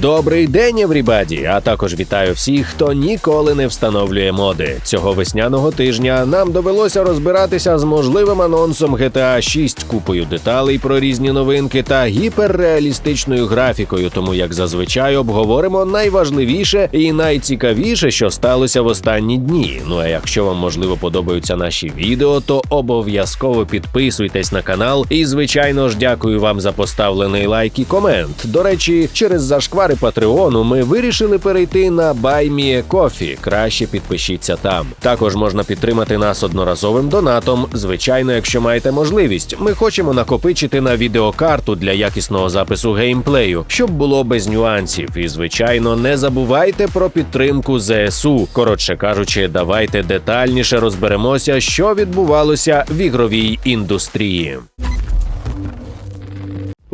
Добрий день, еврібаді! А також вітаю всіх, хто ніколи не встановлює моди. Цього весняного тижня нам довелося розбиратися з можливим анонсом GTA 6, купою деталей про різні новинки та гіперреалістичною графікою. Тому, як зазвичай, обговоримо найважливіше і найцікавіше, що сталося в останні дні. Ну а якщо вам можливо подобаються наші відео, то обов'язково підписуйтесь на канал. І звичайно ж, дякую вам за поставлений лайк і комент. До речі, через зашквари Патреону ми вирішили перейти на BuyMeACoffee. Краще підпишіться там. Також можна підтримати нас одноразовим донатом. Звичайно, якщо маєте можливість. Ми хочемо накопичити на відеокарту для якісного запису геймплею, щоб було без нюансів. І звичайно, не забувайте про підтримку ЗСУ. Коротше кажучи, давайте детальніше розберемося, що відбувалося в ігровій індустрії.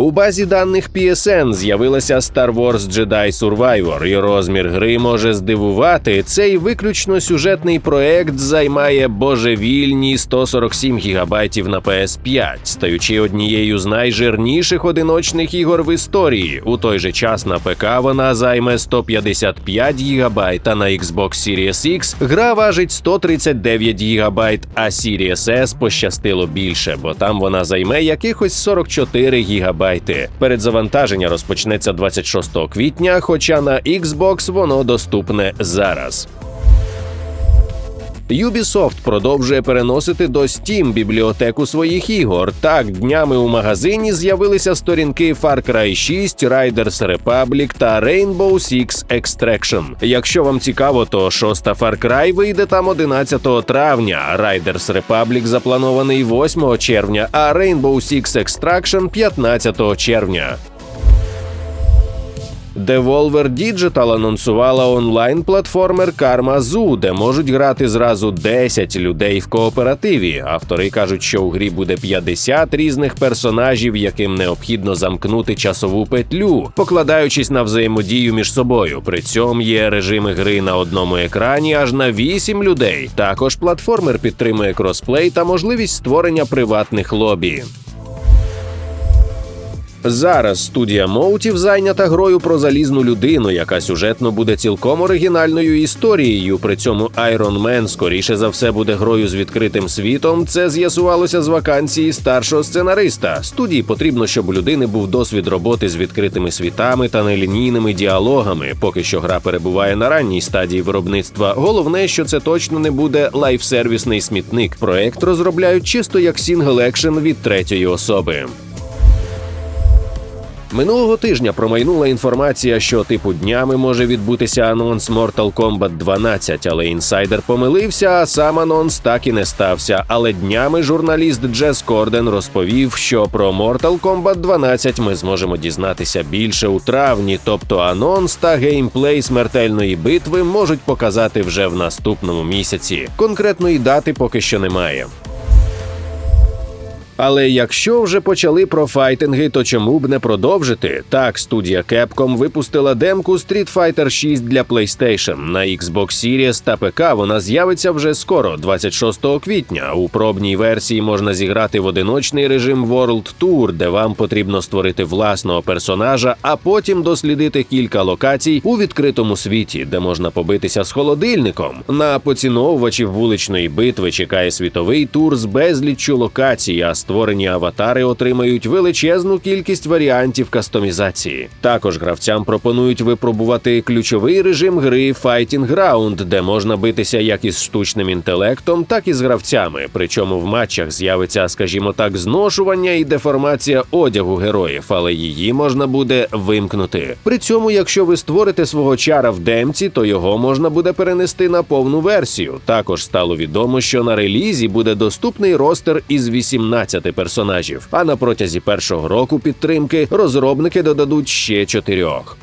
У базі даних PSN з'явилася Star Wars Jedi Survivor, і розмір гри може здивувати. Цей виключно сюжетний проект займає божевільні 147 гігабайтів на PS5, стаючи однією з найжирніших одиночних ігор в історії. У той же час на ПК вона займе 155 гігабайт, а на Xbox Series X гра важить 139 гігабайт, а Series S пощастило більше, бо там вона займе якихось 44 гігабайти. Передзавантаження розпочнеться 26 квітня, хоча на Xbox воно доступне зараз. Ubisoft продовжує переносити до Steam бібліотеку своїх ігор. Так, днями у магазині з'явилися сторінки Far Cry 6, Riders Republic та Rainbow Six Extraction. Якщо вам цікаво, то шоста Far Cry вийде там 11 травня. Riders Republic запланований 8 червня, а Rainbow Six Extraction 15 червня. Devolver Digital анонсувала онлайн-платформер Karma Zoo, де можуть грати зразу 10 людей в кооперативі. Автори кажуть, що у грі буде 50 різних персонажів, яким необхідно замкнути часову петлю, покладаючись на взаємодію між собою. При цьому є режими гри на одному екрані аж на 8 людей. Також платформер підтримує кросплей та можливість створення приватних лобі. Зараз студія Моутів зайнята грою про залізну людину, яка сюжетно буде цілком оригінальною історією. При цьому Iron Man, скоріше за все, буде грою з відкритим світом. Це з'ясувалося з вакансії старшого сценариста. Студії потрібно, щоб у людини був досвід роботи з відкритими світами та нелінійними діалогами. Поки що гра перебуває на ранній стадії виробництва. Головне, що це точно не буде лайфсервісний смітник. Проект розробляють чисто як сінгл екшен від третьої особи. Минулого тижня промайнула інформація, що типу днями може відбутися анонс Mortal Kombat 12, але інсайдер помилився, а сам анонс так і не стався. Але днями журналіст Джес Корден розповів, що про Mortal Kombat 12 ми зможемо дізнатися більше у травні, тобто анонс та геймплей смертельної битви можуть показати вже в наступному місяці. Конкретної дати поки що немає. Але якщо вже почали про файтинги, то чому б не продовжити? Так, студія Capcom випустила демку Street Fighter 6 для PlayStation. На Xbox Series та ПК вона з'явиться вже скоро, 26 квітня. У пробній версії можна зіграти в одиночний режим World Tour, де вам потрібно створити власного персонажа, а потім дослідити кілька локацій у відкритому світі, де можна побитися з холодильником. На поціновувачів вуличної битви чекає світовий тур з безліччю локацій. а створені аватари отримають величезну кількість варіантів кастомізації. Також гравцям пропонують випробувати ключовий режим гри Fighting Ground, де можна битися як із штучним інтелектом, так і з гравцями. Причому в матчах з'явиться, скажімо так, зношування і деформація одягу героїв, але її можна буде вимкнути. При цьому, якщо ви створите свого чара в демці, то його можна буде перенести на повну версію. Також стало відомо, що на релізі буде доступний ростер із 18 персонажів. А на протязі першого року підтримки розробники додадуть ще чотирьох.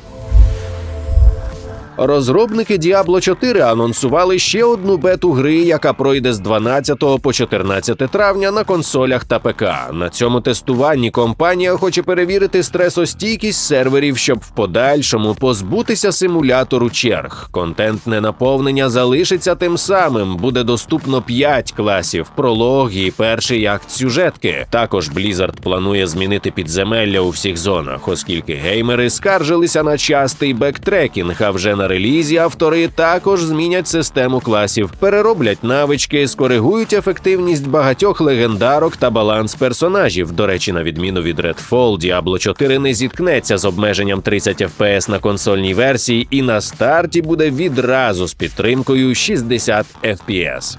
Розробники Diablo 4 анонсували ще одну бету гри, яка пройде з 12 по 14 травня на консолях та ПК. На цьому тестуванні компанія хоче перевірити стресостійкість серверів, щоб в подальшому позбутися симулятору черг. Контентне наповнення залишиться тим самим. Буде доступно 5 класів, пролог і перший акт сюжетки. Також Blizzard планує змінити підземелля у всіх зонах, оскільки геймери скаржилися на частий бектрекінг. А вже на релізі автори також змінять систему класів, перероблять навички, скоригують ефективність багатьох легендарок та баланс персонажів. До речі, на відміну від Redfall, Diablo 4 не зіткнеться з обмеженням 30 FPS на консольній версії, і на старті буде відразу з підтримкою 60 FPS.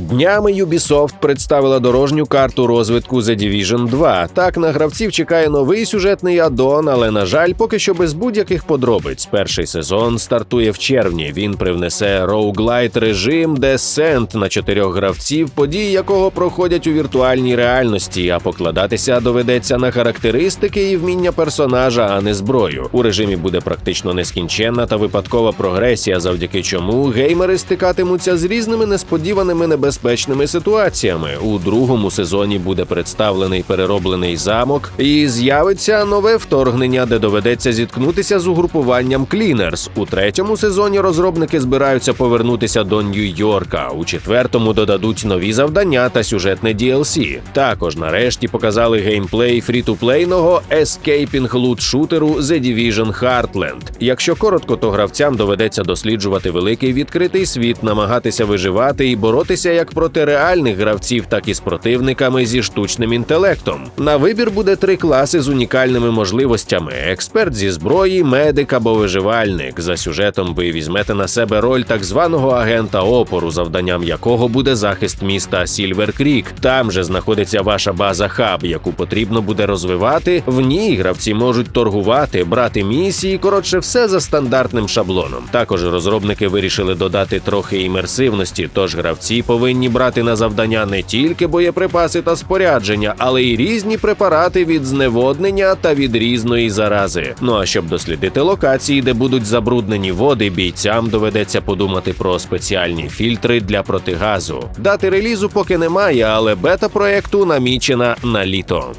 Днями Ubisoft представила дорожню карту розвитку The Division 2. Так на гравців чекає новий сюжетний аддон, але на жаль, поки що без будь-яких подробиць. Перший сезон стартує в червні. Він привнесе роуглайт режим Descent на чотирьох гравців, події якого проходять у віртуальній реальності, а покладатися доведеться на характеристики і вміння персонажа, а не зброю. У режимі буде практично нескінченна та випадкова прогресія, завдяки чому геймери стикатимуться з різними несподіваними небезпеками небезпечними ситуаціями. У другому сезоні буде представлений перероблений замок, і з'явиться нове вторгнення, де доведеться зіткнутися з угрупуванням Клінерс. У третьому сезоні розробники збираються повернутися до Нью-Йорка. У четвертому додадуть нові завдання та сюжетне DLC. Також нарешті показали геймплей фрі-ту-плейного ескейпінг лут шутеру The Division Heartland. Якщо коротко, то гравцям доведеться досліджувати великий відкритий світ, намагатися виживати і боротися як проти реальних гравців, так і з противниками зі штучним інтелектом. На вибір буде три класи з унікальними можливостями: експерт зі зброї, медик або виживальник. За сюжетом ви візьмете на себе роль так званого агента опору, завданням якого буде захист міста Сільвер Крік. Там же знаходиться ваша база хаб, яку потрібно буде розвивати. В ній гравці можуть торгувати, брати місії. Коротше, все за стандартним шаблоном. Також розробники вирішили додати трохи імерсивності, тож гравці повинні повинні брати на завдання не тільки боєприпаси та спорядження, але й різні препарати від зневоднення та від різної зарази. Ну а щоб дослідити локації, де будуть забруднені води, бійцям доведеться подумати про спеціальні фільтри для протигазу. Дати релізу поки немає, але бета проекту намічена на літо.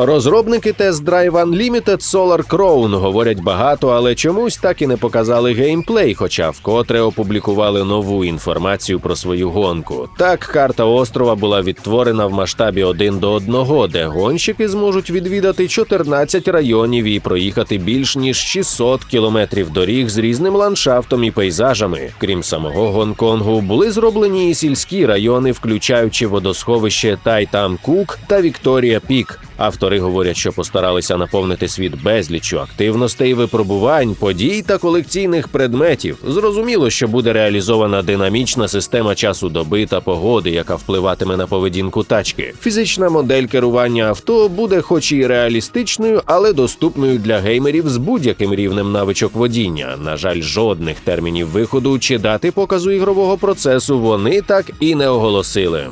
Розробники Drive Unlimited Solar Crown говорять багато, але чомусь так і не показали геймплей, хоча вкотре опублікували нову інформацію про свою гонку. Так, карта острова була відтворена в масштабі 1 до 1, де гонщики зможуть відвідати 14 районів і проїхати більш ніж 600 кілометрів доріг з різним ландшафтом і пейзажами. Крім самого Гонконгу, були зроблені і сільські райони, включаючи водосховище Тайтам Кук та Вікторія Пік. Автори говорять, що постаралися наповнити світ безліччю активностей, випробувань, подій та колекційних предметів. Зрозуміло, що буде реалізована динамічна система часу доби та погоди, яка впливатиме на поведінку тачки. Фізична модель керування авто буде, хоч і реалістичною, але доступною для геймерів з будь-яким рівнем навичок водіння. На жаль, жодних термінів виходу чи дати показу ігрового процесу вони так і не оголосили.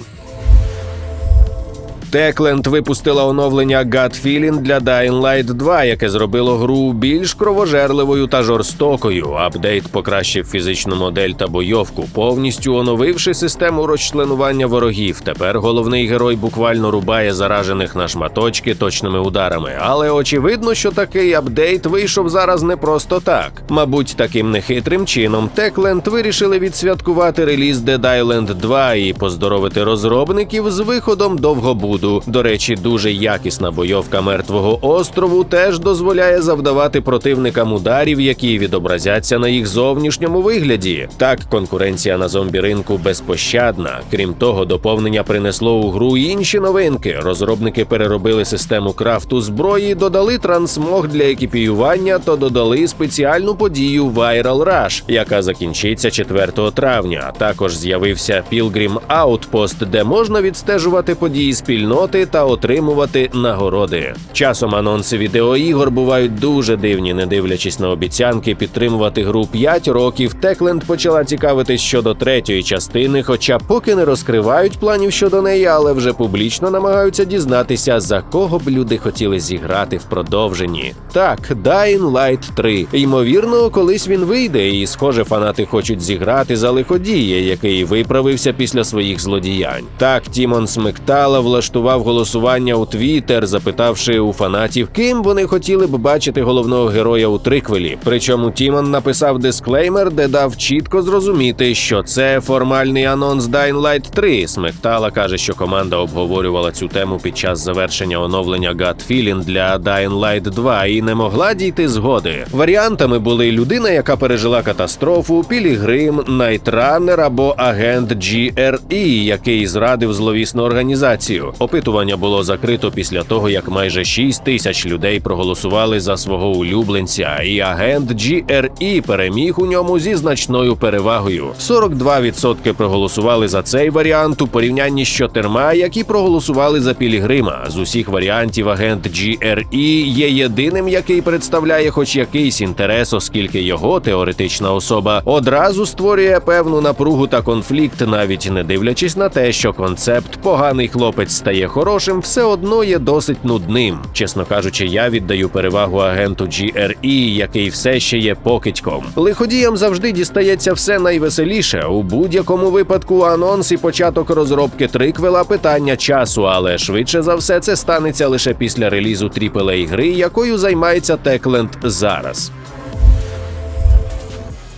Techland випустила оновлення God Feeling для Dying Light 2, яке зробило гру більш кровожерливою та жорстокою. Апдейт покращив фізичну модель та бойовку, повністю оновивши систему розчленування ворогів. Тепер головний герой буквально рубає заражених на шматочки точними ударами. Але очевидно, що такий апдейт вийшов зараз не просто так. Мабуть, таким нехитрим чином Techland вирішили відсвяткувати реліз Dead Island 2 і поздоровити розробників з виходом довгобуду роду. До речі, дуже якісна бойовка мертвого острову теж дозволяє завдавати противникам ударів, які відобразяться на їх зовнішньому вигляді. Так, конкуренція на зомбі ринку безпощадна. Крім того, доповнення принесло у гру інші новинки. Розробники переробили систему крафту зброї, додали трансмог для екіпіювання та додали спеціальну подію Viral Rush, яка закінчиться 4 травня. Також з'явився Pilgrim Outpost, де можна відстежувати події спільноти спільноти та отримувати нагороди. Часом анонси відеоігор бувають дуже дивні, не дивлячись на обіцянки підтримувати гру 5 років. Текленд почала цікавитись щодо третьої частини, хоча поки не розкривають планів щодо неї, але вже публічно намагаються дізнатися, за кого б люди хотіли зіграти в продовженні. Так, Dying Light 3. Ймовірно, колись він вийде, і схоже, фанати хочуть зіграти за лиходія, який виправився після своїх злодіянь. Так, Тімон Смектала влаштував голосування у Твіттер, запитавши у фанатів, ким вони хотіли б бачити головного героя у триквелі. Причому Тімон написав дисклеймер, де дав чітко зрозуміти, що це формальний анонс Dying Light 3. Смектала каже, що команда обговорювала цю тему під час завершення оновлення God Feeling для Dying Light 2 і не могла дійти згоди. Варіантами були людина, яка пережила катастрофу, Пілігрим, Найтранер або агент GRE, який зрадив зловісну організацію. Опитування було закрито після того, як майже 6 тисяч людей проголосували за свого улюбленця, і агент GRE переміг у ньому зі значною перевагою. 42% проголосували за цей варіант у порівнянні з чотирма, які проголосували за Пілігрима. З усіх варіантів агент GRE є єдиним, який представляє хоч якийсь інтерес, оскільки його теоретична особа одразу створює певну напругу та конфлікт, навіть не дивлячись на те, що концепт поганий хлопець стає хорошим, все одно є досить нудним. Чесно кажучи, я віддаю перевагу агенту GRE, який все ще є покидьком. Лиходіям завжди дістається все найвеселіше. У будь-якому випадку анонс і початок розробки триквела питання часу, але швидше за все це станеться лише після релізу aaa гри, якою займається Techland зараз.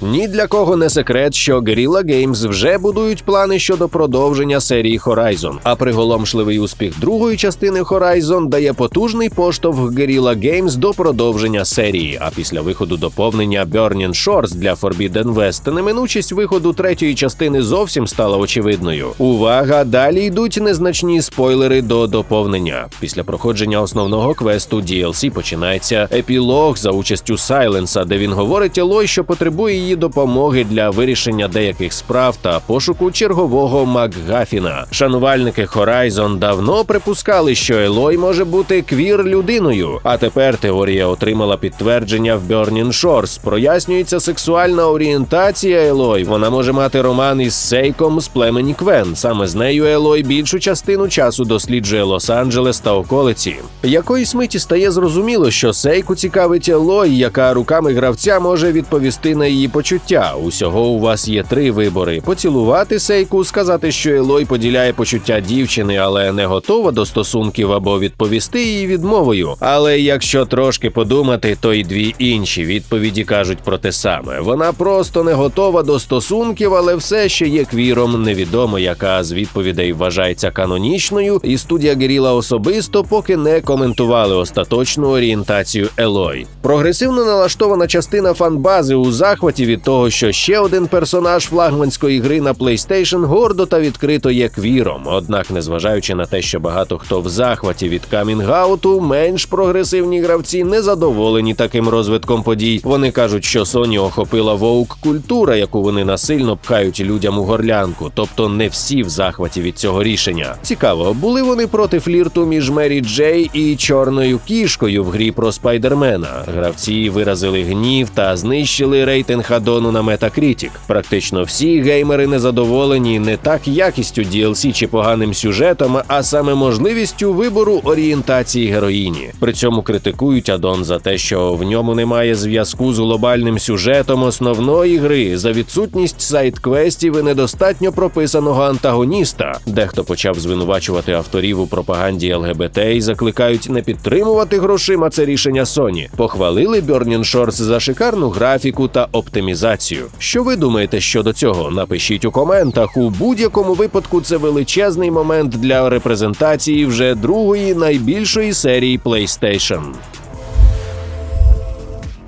Ні для кого не секрет, що Guerrilla Games вже будують плани щодо продовження серії Horizon, а приголомшливий успіх другої частини Horizon дає потужний поштовх Guerrilla Games до продовження серії. А після виходу доповнення Burning Shores для Forbidden West неминучість виходу третьої частини зовсім стала очевидною. Увага! Далі йдуть незначні спойлери до доповнення. Після проходження основного квесту DLC починається епілог за участю Сайленса, де він говорить Елой, що потребує її допомоги для вирішення деяких справ та пошуку чергового Макгафіна. Шанувальники Horizon давно припускали, що Елой може бути квір людиною. А тепер теорія отримала підтвердження в Burning Shores. Прояснюється сексуальна орієнтація Елой. Вона може мати роман із Сейком з племені Квен. Саме з нею Елой більшу частину часу досліджує Лос-Анджелес та околиці. Якоїсь миті стає зрозуміло, що Сейку цікавить Елой, яка руками гравця може відповісти на її почуття. Усього у вас є три вибори: поцілувати Сейку, сказати, що Елой поділяє почуття дівчини, але не готова до стосунків, або відповісти її відмовою. Але якщо трошки подумати, то й дві інші відповіді кажуть про те саме. Вона просто не готова до стосунків, але все ще є квіром. Невідомо, яка з відповідей вважається канонічною, і студія Геріла особисто поки не коментували остаточну орієнтацію Елой. Прогресивно налаштована частина фанбази у захваті від того, що ще один персонаж флагманської гри на PlayStation гордо та відкрито є квіром. Однак, незважаючи на те, що багато хто в захваті від камінгауту, менш прогресивні гравці не задоволені таким розвитком подій. Вони кажуть, що Sony охопила воук культура, яку вони насильно пхають людям у горлянку, тобто не всі в захваті від цього рішення. Цікаво, були вони проти флірту між Мері Джей і чорною кішкою в грі про спайдермена. Гравці виразили гнів та знищили рейтинг адону на Metacritic. Практично всі геймери незадоволені не так якістю DLC чи поганим сюжетом, а саме можливістю вибору орієнтації героїні. При цьому критикують адон за те, що в ньому немає зв'язку з глобальним сюжетом основної гри, за відсутність сайт-квестів і недостатньо прописаного антагоніста. Дехто почав звинувачувати авторів у пропаганді ЛГБТ і закликають не підтримувати грошима це рішення Sony. Похвалили Burning Shores за шикарну графіку та оптимізацію. Що ви думаєте щодо цього? Напишіть у коментах. У будь-якому випадку це величезний момент для репрезентації вже другої найбільшої серії PlayStation.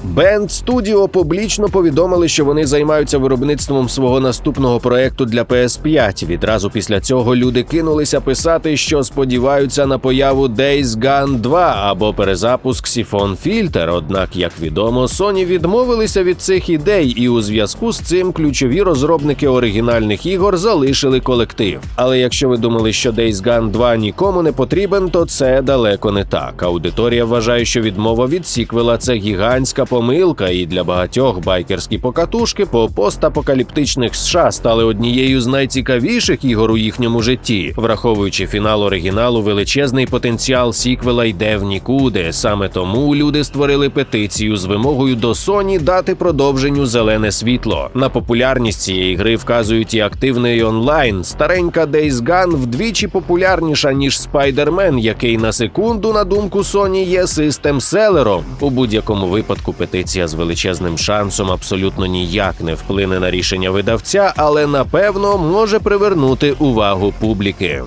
Band Studio публічно повідомили, що вони займаються виробництвом свого наступного проекту для PS5. Відразу після цього люди кинулися писати, що сподіваються на появу Days Gone 2 або перезапуск Siphon Filter. Однак, як відомо, Sony відмовилися від цих ідей, і у зв'язку з цим ключові розробники оригінальних ігор залишили колектив. Але якщо ви думали, що Days Gone 2 нікому не потрібен, то це далеко не так. Аудиторія вважає, що відмова від сіквела це гігантська помилка, і для багатьох байкерські покатушки по постапокаліптичних США стали однією з найцікавіших ігор у їхньому житті, враховуючи фінал оригіналу, величезний потенціал сіквела йде в нікуди. Саме тому люди створили петицію з вимогою до Sony дати продовженню зелене світло. На популярність цієї гри вказують і активний онлайн. Старенька Days Gone вдвічі популярніша ніж Spider-Man, який на секунду, на думку Sony, є систем-селером. У будь-якому випадку петиція з величезним шансом абсолютно ніяк не вплине на рішення видавця, але напевно може привернути увагу публіки.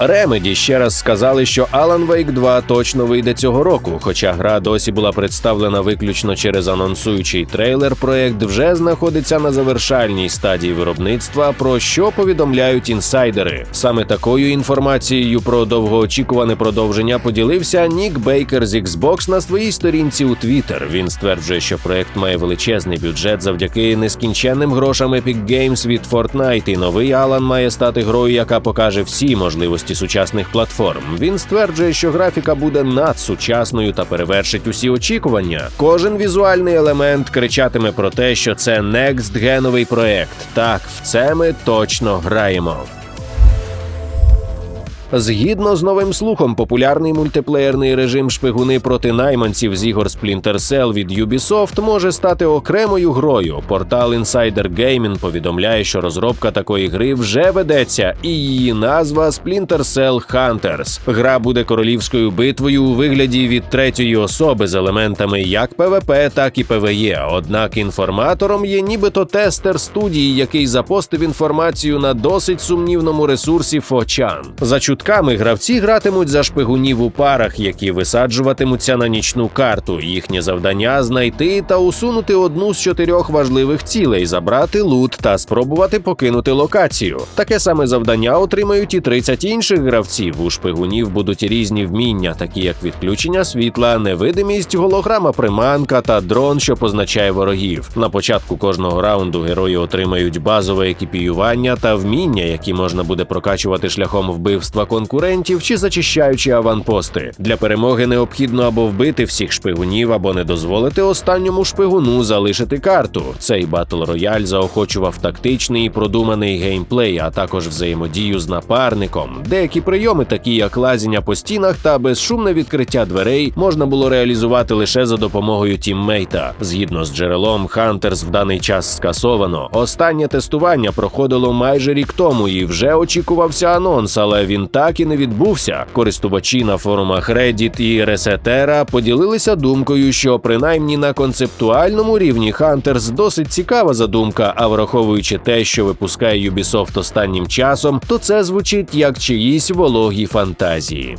Remedy ще раз сказали, що Alan Wake 2 точно вийде цього року. Хоча гра досі була представлена виключно через анонсуючий трейлер, проект вже знаходиться на завершальній стадії виробництва, про що повідомляють інсайдери. Саме такою інформацією про довгоочікуване продовження поділився Нік Бейкер з Xbox на своїй сторінці у Twitter. Він стверджує, що проект має величезний бюджет завдяки нескінченним грошам Epic Games від Fortnite, і новий Alan має стати грою, яка покаже всі можливості сучасних платформ. Він стверджує, що графіка буде надсучасною та перевершить усі очікування. Кожен візуальний елемент кричатиме про те, що це некстгеновий проект. Так, в це ми точно граємо. Згідно з новим слухом, популярний мультиплеєрний режим шпигуни проти найманців з ігор Splinter Cell від Ubisoft може стати окремою грою. Портал Insider Gaming повідомляє, що розробка такої гри вже ведеться, і її назва Splinter Cell Hunters. Гра буде королівською битвою у вигляді від третьої особи з елементами як PvP, так і PvE. Однак інформатором є нібито тестер студії, який запостив інформацію на досить сумнівному ресурсі 4chan. За чутками гравці гратимуть за шпигунів у парах, які висаджуватимуться на нічну карту. Їхнє завдання знайти та усунути одну з чотирьох важливих цілей, забрати лут та спробувати покинути локацію. Таке саме завдання отримають і 30 інших гравців. У шпигунів будуть різні вміння, такі як відключення світла, невидимість, голограма приманка та дрон, що позначає ворогів. На початку кожного раунду герої отримають базове екіпіювання та вміння, які можна буде прокачувати шляхом вбивства конкурентів чи зачищаючи аванпости. Для перемоги необхідно або вбити всіх шпигунів, або не дозволити останньому шпигуну залишити карту. Цей батл рояль заохочував тактичний і продуманий геймплей, а також взаємодію з напарником. Деякі прийоми, такі як лазіння по стінах та безшумне відкриття дверей, можна було реалізувати лише за допомогою тіммейта. Згідно з джерелом, Хантерс в даний час скасовано. Останнє тестування проходило майже рік тому, і вже очікувався анонс, але він так і не відбувся. Користувачі на форумах Reddit і Resetera поділилися думкою, що принаймні на концептуальному рівні Hunters досить цікава задумка. А враховуючи те, що випускає Ubisoft останнім часом, то це звучить як чиїсь вологі фантазії.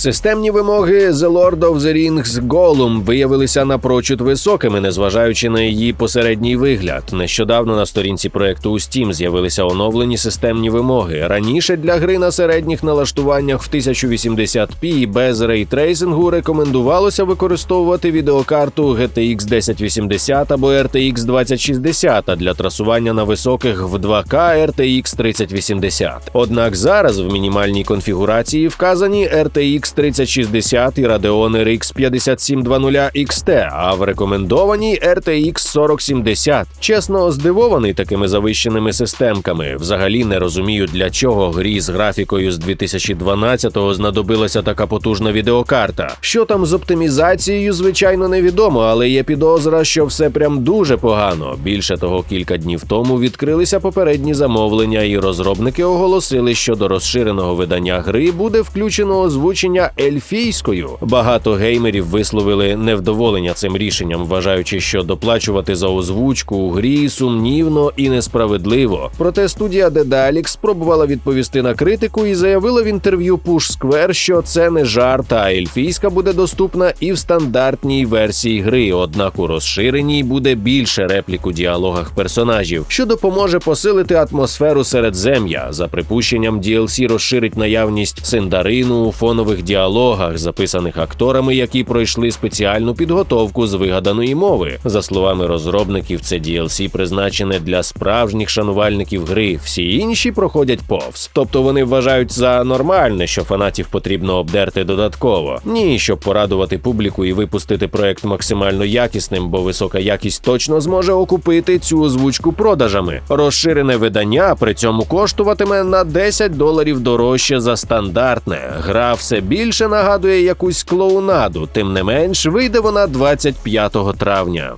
Системні вимоги The Lord of the Rings Gollum виявилися напрочуд високими, незважаючи на її посередній вигляд. Нещодавно на сторінці проекту у Steam з'явилися оновлені системні вимоги. Раніше для гри на середніх налаштуваннях в 1080p без рейтрейсингу рекомендувалося використовувати відеокарту GTX 1080 або RTX 2060, а для трасування на високих в 2K RTX 3080. Однак зараз в мінімальній конфігурації вказані RTX 3060 і Radeon RX 5720 XT, а в рекомендованій RTX 4070. Чесно, здивований такими завищеними системками. Взагалі не розумію, для чого грі з графікою з 2012-го знадобилася така потужна відеокарта. Що там з оптимізацією, звичайно, невідомо, але є підозра, що все прям дуже погано. Більше того, кілька днів тому відкрилися попередні замовлення, і розробники оголосили, що до розширеного видання гри буде включено озвучення озвучення ельфійською. Багато геймерів висловили невдоволення цим рішенням, вважаючи, що доплачувати за озвучку у грі сумнівно і несправедливо. Проте студія Dedalix спробувала відповісти на критику і заявила в інтерв'ю Push Square, що це не жарт, а ельфійська буде доступна і в стандартній версії гри. Однак у розширеній буде більше реплік у діалогах персонажів, що допоможе посилити атмосферу середзем'я. За припущенням, DLC розширить наявність синдарину у фонових діалогах, записаних акторами, які пройшли спеціальну підготовку з вигаданої мови. За словами розробників, це DLC призначене для справжніх шанувальників гри. Всі інші проходять повз. Тобто вони вважають за нормальне, що фанатів потрібно обдерти додатково. Ні, щоб порадувати публіку і випустити проект максимально якісним, бо висока якість точно зможе окупити цю озвучку продажами. Розширене видання при цьому коштуватиме на 10 доларів дорожче за стандартне. Гра все більше нагадує якусь клоунаду, тим не менш вийде вона 25 травня.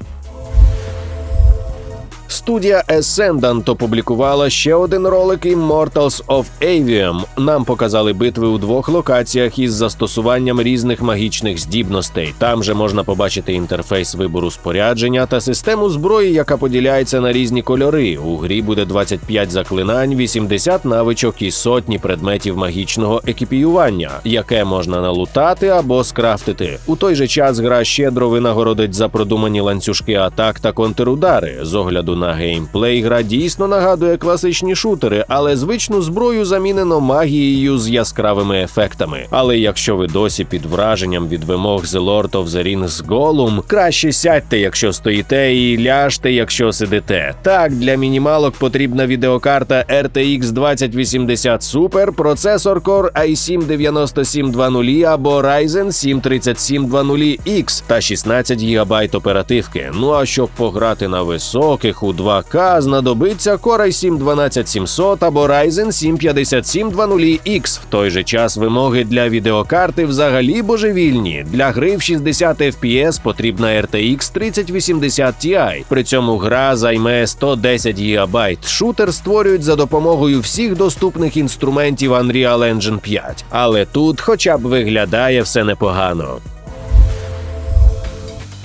Студія Ascendant опублікувала ще один ролик Immortals of Avium. Нам показали битви у двох локаціях із застосуванням різних магічних здібностей. Там же можна побачити інтерфейс вибору спорядження та систему зброї, яка поділяється на різні кольори. У грі буде 25 заклинань, 80 навичок і сотні предметів магічного екіпіювання, яке можна налутати або скрафтити. У той же час гра щедро винагородить за продумані ланцюжки атак та контрудари з огляду на геймплей гра дійсно нагадує класичні шутери, але звичну зброю замінено магією з яскравими ефектами. Але якщо ви досі під враженням від вимог The Lord of the Rings Gollum, краще сядьте, якщо стоїте, і ляжте, якщо сидите. Так, для мінімалок потрібна відеокарта RTX 2080 Super, процесор Core i7 9720 або Ryzen 7 3720X та 16 ГБ оперативки. Ну а щоб пограти на високих у 2К, знадобиться Core i7 12700 або Ryzen 7 5720X. В той же час вимоги для відеокарти взагалі божевільні. Для гри в 60 FPS потрібна RTX 3080 Ti. При цьому гра займе 110 ГБ. Шутер створюють за допомогою всіх доступних інструментів Unreal Engine 5. Але тут хоча б виглядає все непогано.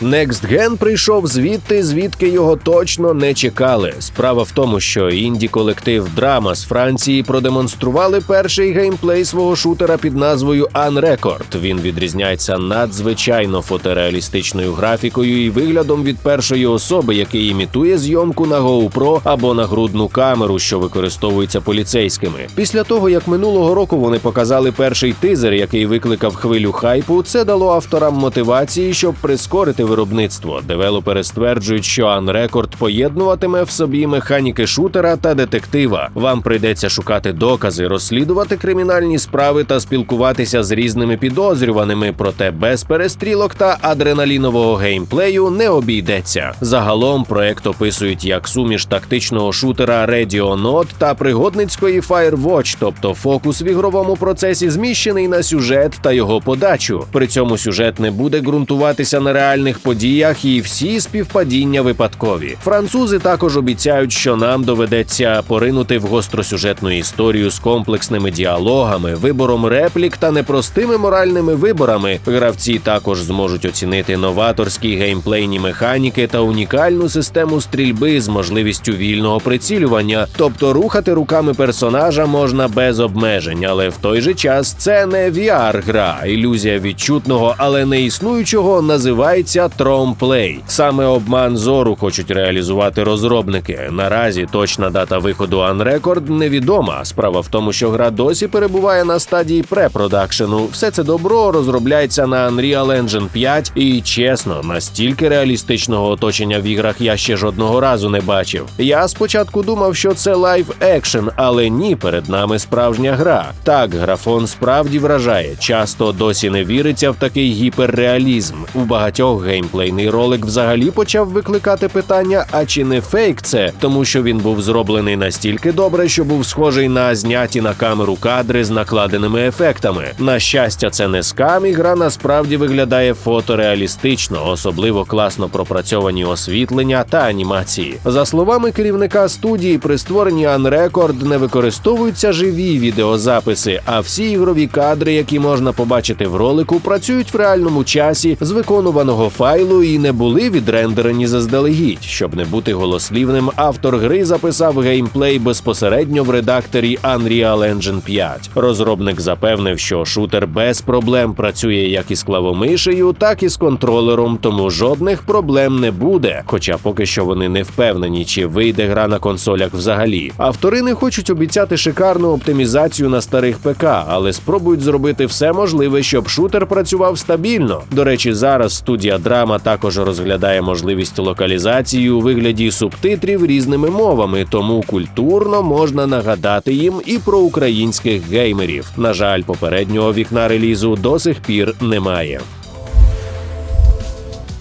Next Gen прийшов звідти, звідки його точно не чекали. Справа в тому, що інді колектив Драма з Франції продемонстрували перший геймплей свого шутера під назвою Unrecord. Він відрізняється надзвичайно фотореалістичною графікою і виглядом від першої особи, який імітує зйомку на GoPro або на грудну камеру, що використовується поліцейськими. Після того як минулого року вони показали перший тизер, який викликав хвилю хайпу, це дало авторам мотивації, щоб прискорити виробництво. Девелопери стверджують, що Unrecord поєднуватиме в собі механіки шутера та детектива. Вам прийдеться шукати докази, розслідувати кримінальні справи та спілкуватися з різними підозрюваними, проте без перестрілок та адреналінового геймплею не обійдеться. Загалом проект описують як суміш тактичного шутера Note та пригодницької Firewatch, тобто фокус в ігровому процесі зміщений на сюжет та його подачу. При цьому сюжет не буде ґрунтуватися на реальних подіях, і всі співпадіння випадкові. Французи також обіцяють, що нам доведеться поринути в гостросюжетну історію з комплексними діалогами, вибором реплік та непростими моральними виборами. Гравці також зможуть оцінити новаторські геймплейні механіки та унікальну систему стрільби з можливістю вільного прицілювання, тобто рухати руками персонажа можна без обмежень, але в той же час це не VR-гра. Ілюзія відчутного, але не існуючого називається Тромплей. Саме обман зору хочуть реалізувати розробники. Наразі точна дата виходу Unrecord невідома. Справа в тому, що гра досі перебуває на стадії препродакшену. Все це добро розробляється на Unreal Engine 5 і чесно, настільки реалістичного оточення в іграх я ще жодного разу не бачив. Я спочатку думав, що це лайв екшен, але ні, перед нами справжня гра. Так, графон справді вражає. Часто досі не віриться в такий гіперреалізм. У багатьох геймплейний ролик взагалі почав викликати питання: а чи не фейк це, тому що він був зроблений настільки добре, що був схожий на зняті на камеру кадри з накладеними ефектами. На щастя, це не скам, і гра насправді виглядає фотореалістично, особливо класно пропрацьовані освітлення та анімації. За словами керівника студії, при створенні Unrecord не використовуються живі відеозаписи, а всі ігрові кадри, які можна побачити в ролику, працюють в реальному часі з виконуваного файлу і не були відрендерені заздалегідь. Щоб не бути голослівним, автор гри записав геймплей безпосередньо в редакторі Unreal Engine 5. Розробник запевнив, що шутер без проблем працює як із клавомишею, так і з контролером, тому жодних проблем не буде. Хоча поки що вони не впевнені, чи вийде гра на консолях взагалі. Автори не хочуть обіцяти шикарну оптимізацію на старих ПК, але спробують зробити все можливе, щоб шутер працював стабільно. До речі, зараз студія драма також розглядає можливість локалізації у вигляді субтитрів різними мовами, тому культурно можна нагадати їм і про українських геймерів. На жаль, попереднього вікна релізу до сих пір немає.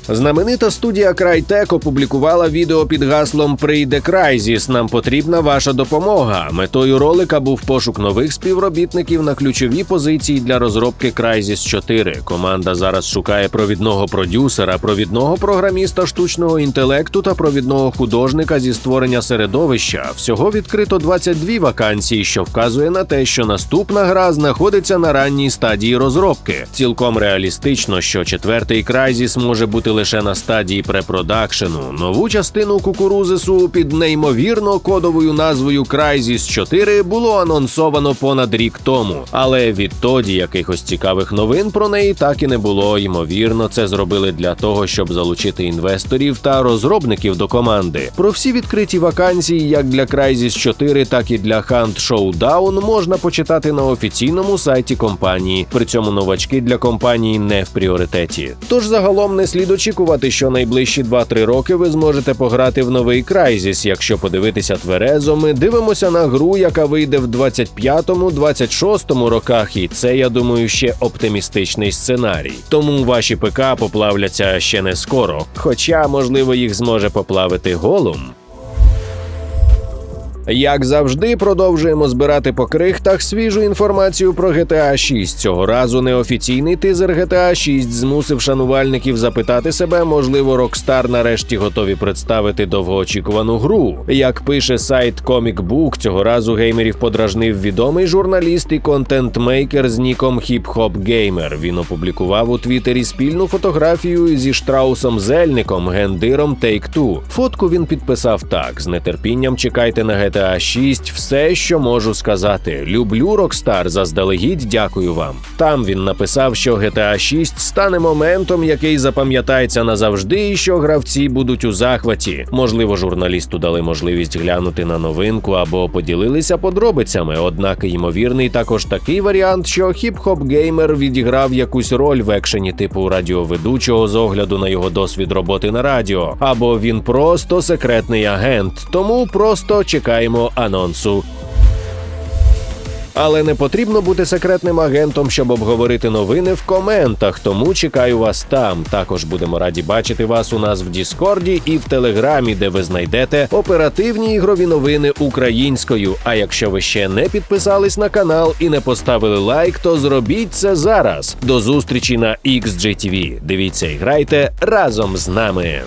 Знаменита студія Crytek опублікувала відео під гаслом Прийде Crysis, Нам потрібна ваша допомога. Метою ролика був пошук нових співробітників на ключові позиції для розробки Crysis 4. Команда зараз шукає провідного продюсера, провідного програміста штучного інтелекту та провідного художника зі створення середовища. Всього відкрито 22 вакансії, що вказує на те, що наступна гра знаходиться на ранній стадії розробки. Цілком реалістично, що четвертий Crysis може бути лише на стадії препродакшену. Нову частину кукурузису під неймовірно кодовою назвою Crysis 4 було анонсовано понад рік тому. Але відтоді якихось цікавих новин про неї так і не було. Ймовірно, це зробили для того, щоб залучити інвесторів та розробників до команди. Про всі відкриті вакансії, як для Crysis 4, так і для Hunt Showdown, можна почитати на офіційному сайті компанії. При цьому новачки для компанії не в пріоритеті. Тож загалом не слід очікувати, що найближчі 2-3 роки ви зможете пограти в новий Крайзіс. Якщо подивитися тверезо, ми дивимося на гру, яка вийде в 25-26 роках, і це, я думаю, ще оптимістичний сценарій. Тому ваші ПК поплавляться ще не скоро. Хоча, можливо, їх зможе поплавити голум. Як завжди, продовжуємо збирати по крихтах свіжу інформацію про GTA 6. Цього разу неофіційний тизер GTA 6 змусив шанувальників запитати себе, можливо, Rockstar нарешті готові представити довгоочікувану гру. Як пише сайт Comic Book, цього разу геймерів подражнив відомий журналіст і контент-мейкер з ніком Hip Hop Gamer. Він опублікував у Твіттері спільну фотографію зі Штраусом Зельником, гендиром Take-Two. Фотку він підписав так: з нетерпінням чекайте на GTA GTA 6 все, що можу сказати. Люблю Rockstar, заздалегідь дякую вам. Там він написав, що GTA 6 стане моментом, який запам'ятається назавжди, і що гравці будуть у захваті. Можливо, журналісту дали можливість глянути на новинку або поділилися подробицями. Однак ймовірний також такий варіант, що хіп-хоп геймер відіграв якусь роль в екшені типу радіоведучого з огляду на його досвід роботи на радіо, або він просто секретний агент. Тому просто чекаємо анонсу. Але не потрібно бути секретним агентом, щоб обговорити новини в коментах. Тому чекаю вас там. Також будемо раді бачити вас у нас в Діскорді і в Телеграмі, де ви знайдете оперативні ігрові новини українською. А якщо ви ще не підписались на канал і не поставили лайк, то зробіть це зараз. До зустрічі на XGTV. Дивіться і грайте разом з нами.